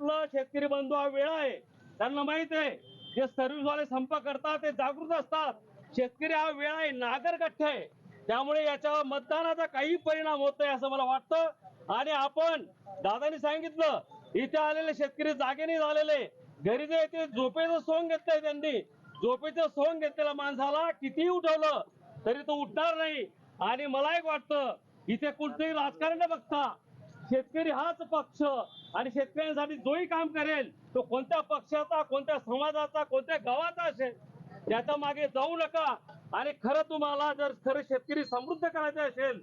आपलं शेतकरी बंधू हा वेळ आहे. त्यांना माहीत आहे जे सर्व्हिसवाले संप करतात ते जागृत असतात. शेतकरी हा वेळ आहे नागरगठ्ठ आहे. त्यामुळे याच्यावर मतदानाचा काही परिणाम होत असं मला वाटतं. आणि आपण दादानी सांगितलं इथे आलेले शेतकरी जागे नाही झालेले घरी जे ते झोपेचं सोंग घेतलंय त्यांनी. झोपेचं सोंग घेतलेल्या माणसाला कितीही उठवलं तरी तो उठणार नाही. आणि मला एक वाटतं इथे कुठचंही राजकारण न बघता शेतकरी हाच पक्ष. आणि शेतकऱ्यांसाठी जोही काम करेल तो कोणत्या पक्षाचा कोणत्या समाजाचा कोणत्या गावाचा असेल त्याच्यामागे जाऊ नका. आणि खरं तुम्हाला जर खरं शेतकरी समृद्ध करायचं असेल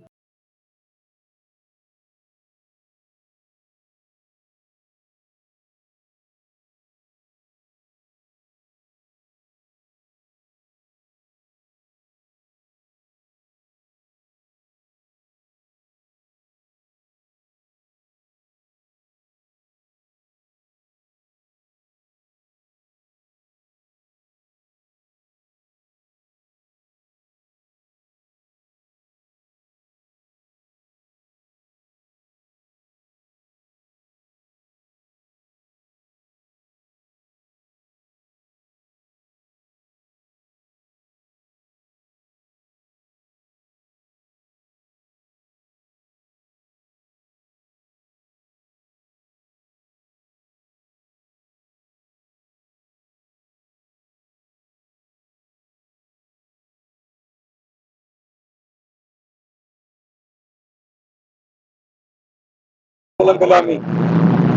केलं आम्ही.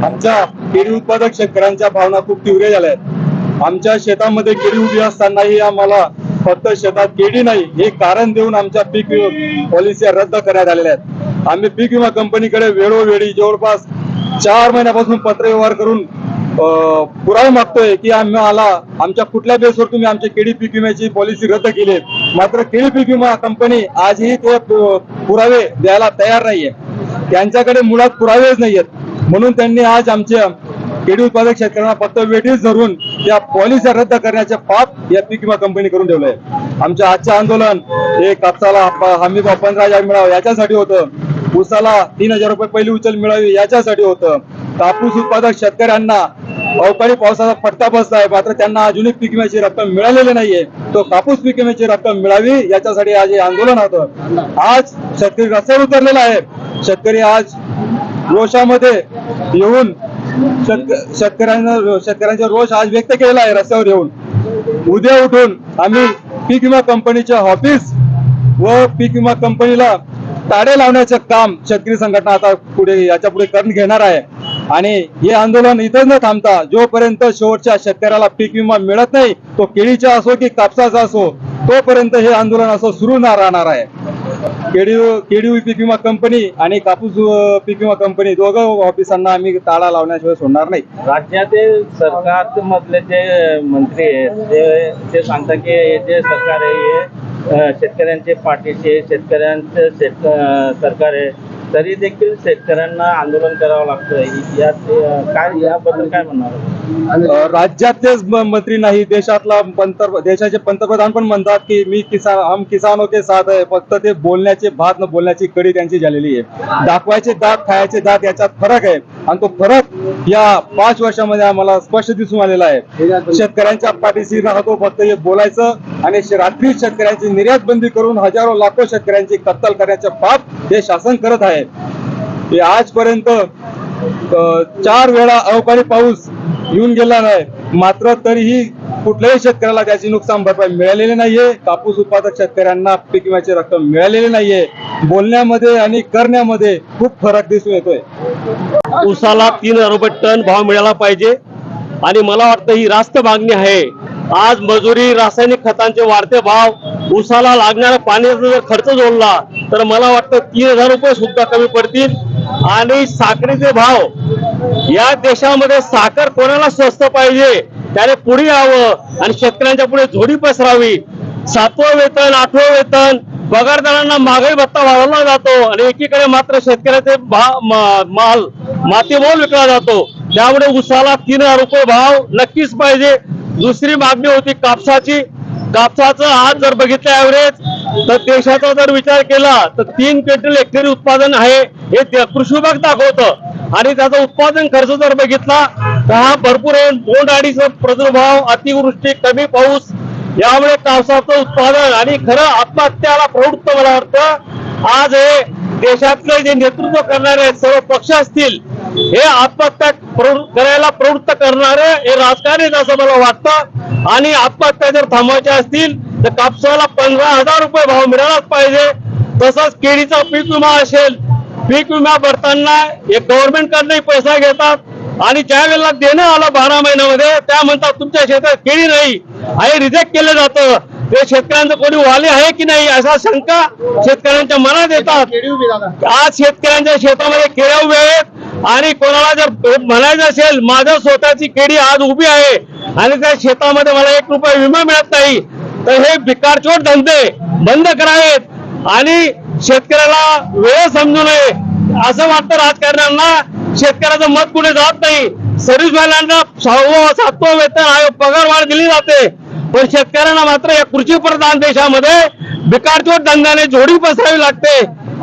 आमच्या केळी उत्पादक शेतकऱ्यांच्या भावना खूप तीव्र झाल्या आहेत. आमच्या शेतामध्ये केळी उभी असतानाही आम्हाला फक्त शेतात केळी नाही हे कारण देऊन आमच्या पीक पॉलिसी रद्द करण्यात आलेल्या आहेत. आम्ही पीक विमा कंपनीकडे वेळोवेळी जवळपास चार महिन्यापासून पत्र व्यवहार करून पुरावा मागतोय की आम्हाला आमच्या कुठल्या बेसवर तुम्ही आमच्या केळी पीक विम्याची पॉलिसी रद्द केली मात्र केळी पीक विमा कंपनी आजही ते पुरावे द्यायला तयार नाहीये. त्यांच्याकडे मुळात पुरावेच नाही आहेत म्हणून त्यांनी आज आमच्या केळी उत्पादक शेतकऱ्यांना फक्त वेटीस धरून या पॉलिसी रद्द करण्याचे पाप या पीक विमा कंपनी करून ठेवलंय. आमचं आजचं आंदोलन हे कापसाला हमी भाव पंधरा हजार मिळावं याच्यासाठी होतं. ऊसाला तीन हजार रुपये पहिली उचल मिळावी याच्यासाठी होतं. कापूस उत्पादक शेतकऱ्यांना अवकाळी पावसाचा फटका बसलाय मात्र त्यांना अजूनही पीक विम्याची रक्कम मिळालेली नाहीये. तो कापूस पीक विम्याची रक्कम मिळावी याच्यासाठी आज हे आंदोलन होतं. आज शेतकरी रस्त्यावर उतरलेला आहे. शेतकरी आज रोषामध्ये येऊन शेतक शेतकऱ्यांना शेतकऱ्यांचा रोष आज व्यक्त केलेला आहे रस्त्यावर येऊन. उद्या उठून आम्ही पीक विमा कंपनीच्या ऑफिस व पीक विमा कंपनीला ताडे लावण्याचं काम शेतकरी संघटना आता पुढे याच्यापुढे करून घेणार आहे. आणि हे आंदोलन इथं न थांबता जोपर्यंत शेवटच्या शेतकऱ्याला पीक विमा मिळत नाही तो केळीचा असो की कापसाचा असो तोपर्यंत हे आंदोलन असं सुरू राहणार आहे. केडी केडीयू पीक विमा कंपनी आणि कापूस पीक विमा कंपनी दोघं ऑफिसांना आम्ही ताळा लावण्याशिवाय सोडणार नाही. राज्यातील सरकार मधले जे मंत्री आहेत ते सांगतात की हे जे सरकार आहे हे शेतकऱ्यांचे पाठीचे शेतकऱ्यांचं शेत सरकार आहे. तरी देखील शेतकऱ्यांना आंदोलन करावं लागतं यात अ, काय याबद्दल काय म्हणणार? राज्यातलेच मंत्री नाही देशातला पंत देशाचे पंतप्रधान पण म्हणतात की मी किसान हम किसानो के साथ आहे फक्त ते बोलण्याचे भात न बोलण्याची कडी त्यांची झालेली आहे. दाखवायचे दात खायचे दात याच्यात फरक आहे. आणि तो फरक या पाच वर्षामध्ये आम्हाला स्पष्ट दिसून आलेला आहे. शेतकऱ्यांच्या पाठीशी राहतो फक्त हे बोलायचं आणि रात्री शेतकऱ्यांची निर्यात बंदी करून हजारो लाखो शेतकऱ्यांची कत्तल करण्याचे पाप हे शासन करत आहे. हे आजपर्यंत चार वेळा अवकाळी पाऊस येऊन गेला नाही. मात्र तरीही कुठल्याही शेतकऱ्याला त्याची नुकसान भरपाई मिळालेली नाहीये. कापूस उत्पादक शेतकऱ्यांना पीक विम्याची रक्कम मिळालेली नाहीये. बोलण्यामध्ये आणि करण्यामध्ये खूप फरक दिसून येतोय. ऊसाला तीन हजार रुपये टन भाव मिळाला पाहिजे. आणि मला वाटतं ही रास्त मागणी आहे. आज मजुरी रासायनिक खतांचे वाढते भाव उसाला लागणारा पाण्याचा जर खर्च जोडला तर मला वाटतं तीन हजार रुपये सुद्धा कमी पडतील. आणि साखरेचे भाव या देशामध्ये साखर कोणाला स्वस्त पाहिजे? त्याने पुढे यावं आणि शेतकऱ्यांच्या पुढे झोडी पसरावी. सातवं वेतन आठवं वेतन पगारदारांना महागाई भत्ता वाढवला जातो आणि एकीकडे मात्र शेतकऱ्याचे भा- माल मातीमोल विकला जातो. त्यामुळे उसाला तीन हजार रुपये भाव नक्कीच पाहिजे. दुसरी मागणी होती कापसाची. कापसाचं आज जर बघितलं ऍव्हरेज तर देशाचा जर विचार केला तर तीन क्विंटल हेक्टरी उत्पादन आहे. हे कृषी विभाग दाखवतं. आणि त्याचा उत्पादन खर्च जर बघितला तर हा भरपूर आहे. बोंड अडीचा प्रादुर्भाव अतिवृष्टी कमी पाऊस यामुळे कापसाचं उत्पादन आणि खरं आत्महत्याला प्रवृत्त मला वाटतं. आज हे देशातले जे नेतृत्व करणारे आहेत, सर्व पक्ष असतील हे आत्महत्या करायला प्रवृत्त करणारे हे राजकारणी आहेत असं मला वाटतं. आणि आत्महत्या जर थांबवायच्या असतील तर कापसाला पंधरा हजार रुपये भाव मिळालाच पाहिजे. तसंच केळीचा पीक विमा असेल पीक विमा भरताना एक गव्हर्नमेंट कडनंही पैसा घेतात. आणि ज्या वेळेला देणं आलं बारा महिन्यामध्ये त्या म्हणतात तुमच्या शेतात केळी नाही. आणि रिजेक्ट केलं जातं. ते शेतकऱ्यांचं कोणी वाले आहे की नाही असा शंका शेतकऱ्यांच्या मनात येतात. आज शेतकऱ्यांच्या शेतामध्ये केळ्या उभ्या आहेत. आणि कोणाला जर म्हणायचं असेल माझ्या स्वतःची केडी आज उभी आहे आणि त्या शेतामध्ये मला एक रुपये विमा मिळत नाही तर हे भिकारचोट धंदे बंद करावेत आणि शेतकऱ्याला वेळ समजू नये. असं वाटतं राजकारण्यांना शेतकऱ्याचं मत कुठे जात नाही. सर्व्हिसमॅनांना सहावं सातवं वेतन आयोग पगार वाढ दिली जाते. पण शेतकऱ्यांना मात्र या कृषी प्रधान देशामध्ये भिकारचोट धंद्याने जोडी पसरावी लागते.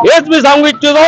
हेच मी सांगू इच्छितो.